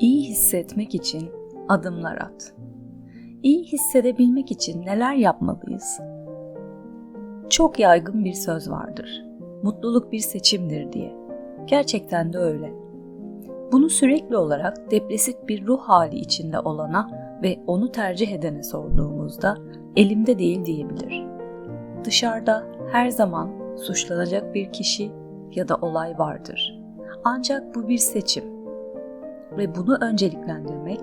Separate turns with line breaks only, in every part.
İyi hissetmek için adımlar at. İyi hissedebilmek için neler yapmalıyız? Çok yaygın bir söz vardır. Mutluluk bir seçimdir diye. Gerçekten de öyle. Bunu sürekli olarak depresif bir ruh hali içinde olana ve onu tercih edene sorduğumuzda elimde değil diyebilir. Dışarıda her zaman suçlanacak bir kişi ya da olay vardır. Ancak bu bir seçim ve bunu önceliklendirmek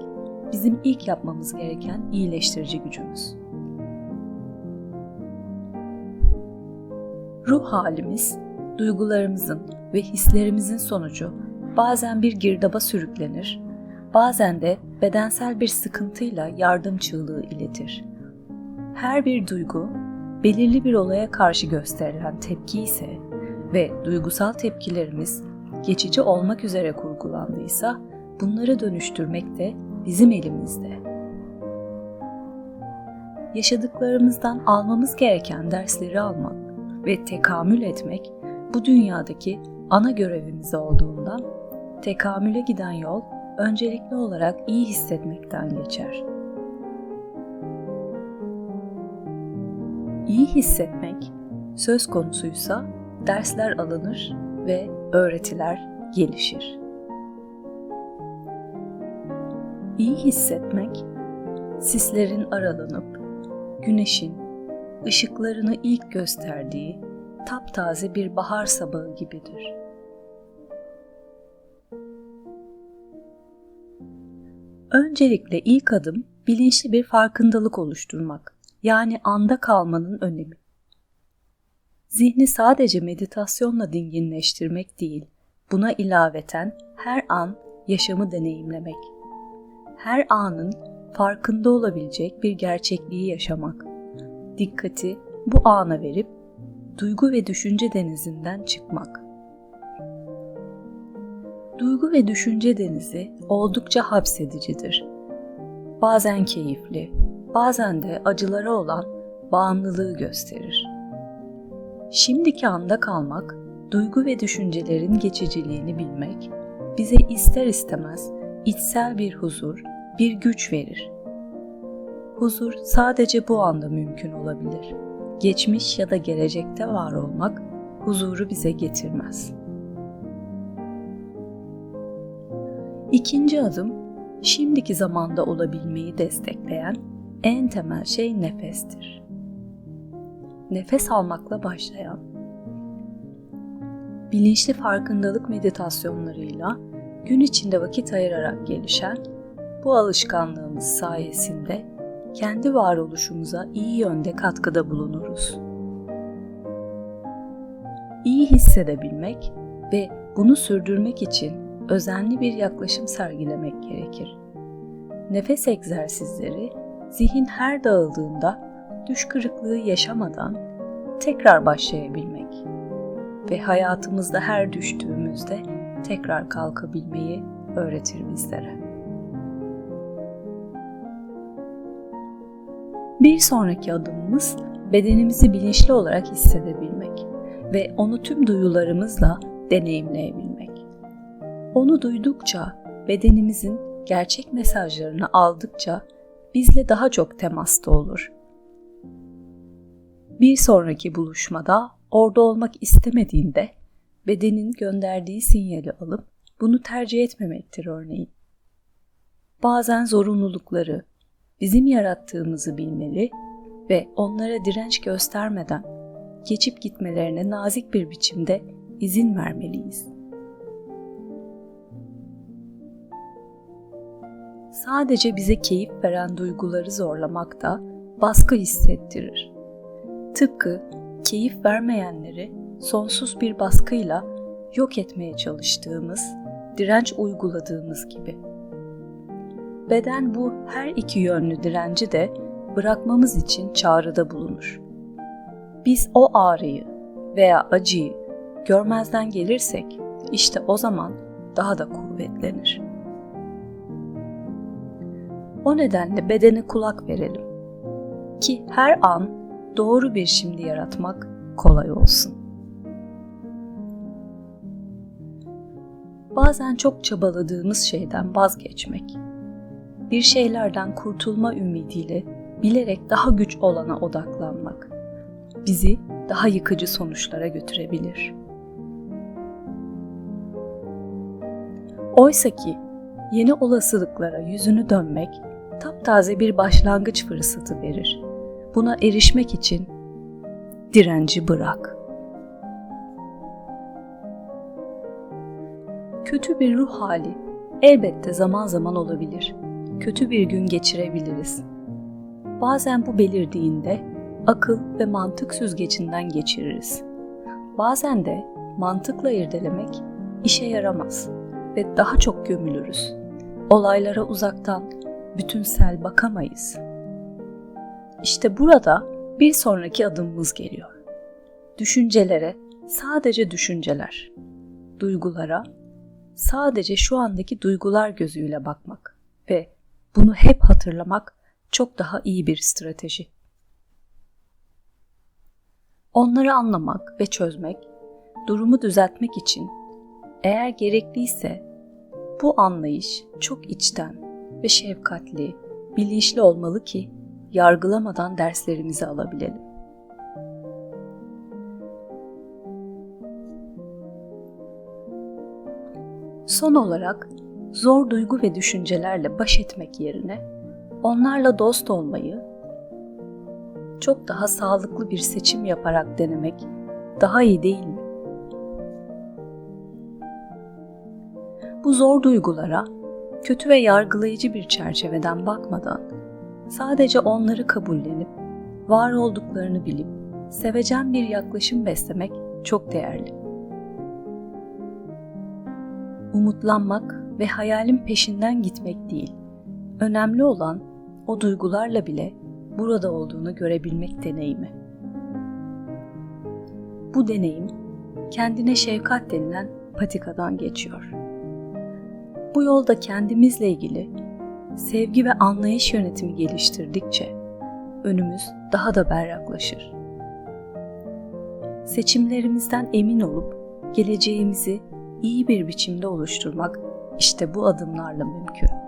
bizim ilk yapmamız gereken iyileştirici gücümüz. Ruh halimiz, duygularımızın ve hislerimizin sonucu bazen bir girdaba sürüklenir, bazen de bedensel bir sıkıntıyla yardım çığlığı iletir. Her bir duygu belirli bir olaya karşı gösterilen tepki ise ve duygusal tepkilerimiz geçici olmak üzere kurgulandıysa bunları dönüştürmek de bizim elimizde. Yaşadıklarımızdan almamız gereken dersleri almak ve tekamül etmek bu dünyadaki ana görevimiz olduğundan tekamüle giden yol öncelikli olarak iyi hissetmekten geçer. İyi hissetmek söz konusuysa dersler alınır ve öğretiler gelişir. İyi hissetmek sislerin aralanıp güneşin ışıklarını ilk gösterdiği taptaze bir bahar sabahı gibidir. Öncelikle ilk adım bilinçli bir farkındalık oluşturmak, yani anda kalmanın önemi. Zihni sadece meditasyonla dinginleştirmek değil, buna ilaveten her an yaşamı deneyimlemek. Her anın farkında olabilecek bir gerçekliği yaşamak. Dikkati bu ana verip duygu ve düşünce denizinden çıkmak. Duygu ve düşünce denizi oldukça hapsedicidir. Bazen keyifli, bazen de acılara olan bağımlılığı gösterir. Şimdiki anda kalmak, duygu ve düşüncelerin geçiciliğini bilmek, bize ister istemez içsel bir huzur, bir güç verir. Huzur sadece bu anda mümkün olabilir. Geçmiş ya da gelecekte var olmak huzuru bize getirmez. İkinci adım, şimdiki zamanda olabilmeyi destekleyen en temel şey nefestir. Nefes almakla başlayan, bilinçli farkındalık meditasyonlarıyla gün içinde vakit ayırarak gelişen bu alışkanlığımız sayesinde kendi varoluşumuza iyi yönde katkıda bulunuruz. İyi hissedebilmek ve bunu sürdürmek için özenli bir yaklaşım sergilemek gerekir. Nefes egzersizleri zihin her dağıldığında düş kırıklığı yaşamadan tekrar başlayabilmek ve hayatımızda her düştüğümüzde tekrar kalkabilmeyi öğretir bizlere. Bir sonraki adımımız bedenimizi bilinçli olarak hissedebilmek ve onu tüm duyularımızla deneyimleyebilmek. Onu duydukça, bedenimizin gerçek mesajlarını aldıkça bizle daha çok temasta olur. Bir sonraki buluşmada orada olmak istemediğinde bedenin gönderdiği sinyali alıp bunu tercih etmemektir örneğin. Bazen zorunlulukları, bizim yarattığımızı bilmeli ve onlara direnç göstermeden geçip gitmelerine nazik bir biçimde izin vermeliyiz. Sadece bize keyif veren duyguları zorlamak da baskı hissettirir. Tıpkı keyif vermeyenleri sonsuz bir baskıyla yok etmeye çalıştığımız, direnç uyguladığımız gibi.'' Beden bu her iki yönlü direnci de bırakmamız için çağrıda bulunur. Biz o ağrıyı veya acıyı görmezden gelirsek işte o zaman daha da kuvvetlenir. O nedenle bedene kulak verelim ki her an doğru bir şimdi yaratmak kolay olsun. Bazen çok çabaladığımız şeyden vazgeçmek, bir şeylerden kurtulma ümidiyle bilerek daha güç olana odaklanmak bizi daha yıkıcı sonuçlara götürebilir. Oysa ki yeni olasılıklara yüzünü dönmek taptaze bir başlangıç fırsatı verir. Buna erişmek için direnci bırak. Kötü bir ruh hali elbette zaman zaman olabilir. Kötü bir gün geçirebiliriz. Bazen bu belirdiğinde akıl ve mantık süzgecinden geçiririz. Bazen de mantıkla irdelemek işe yaramaz ve daha çok gömülürüz. Olaylara uzaktan bütünsel bakamayız. İşte burada bir sonraki adımımız geliyor. Düşüncelere sadece düşünceler, duygulara sadece şu andaki duygular gözüyle bakmak ve bunu hep hatırlamak çok daha iyi bir strateji. Onları anlamak ve çözmek, durumu düzeltmek için eğer gerekliyse bu anlayış çok içten ve şefkatli, bilinçli olmalı ki yargılamadan derslerimizi alabilelim. Son olarak zor duygu ve düşüncelerle baş etmek yerine onlarla dost olmayı çok daha sağlıklı bir seçim yaparak denemek daha iyi değil mi? Bu zor duygulara kötü ve yargılayıcı bir çerçeveden bakmadan sadece onları kabullenip var olduklarını bilip sevecen bir yaklaşım beslemek çok değerli. Umutlanmak ve hayalin peşinden gitmek değil. Önemli olan o duygularla bile burada olduğunu görebilmek deneyimi. Bu deneyim kendine şefkat denilen patikadan geçiyor. Bu yolda kendimizle ilgili sevgi ve anlayış yönetimi geliştirdikçe önümüz daha da berraklaşır. Seçimlerimizden emin olup geleceğimizi iyi bir biçimde oluşturmak işte bu adımlarla mümkün.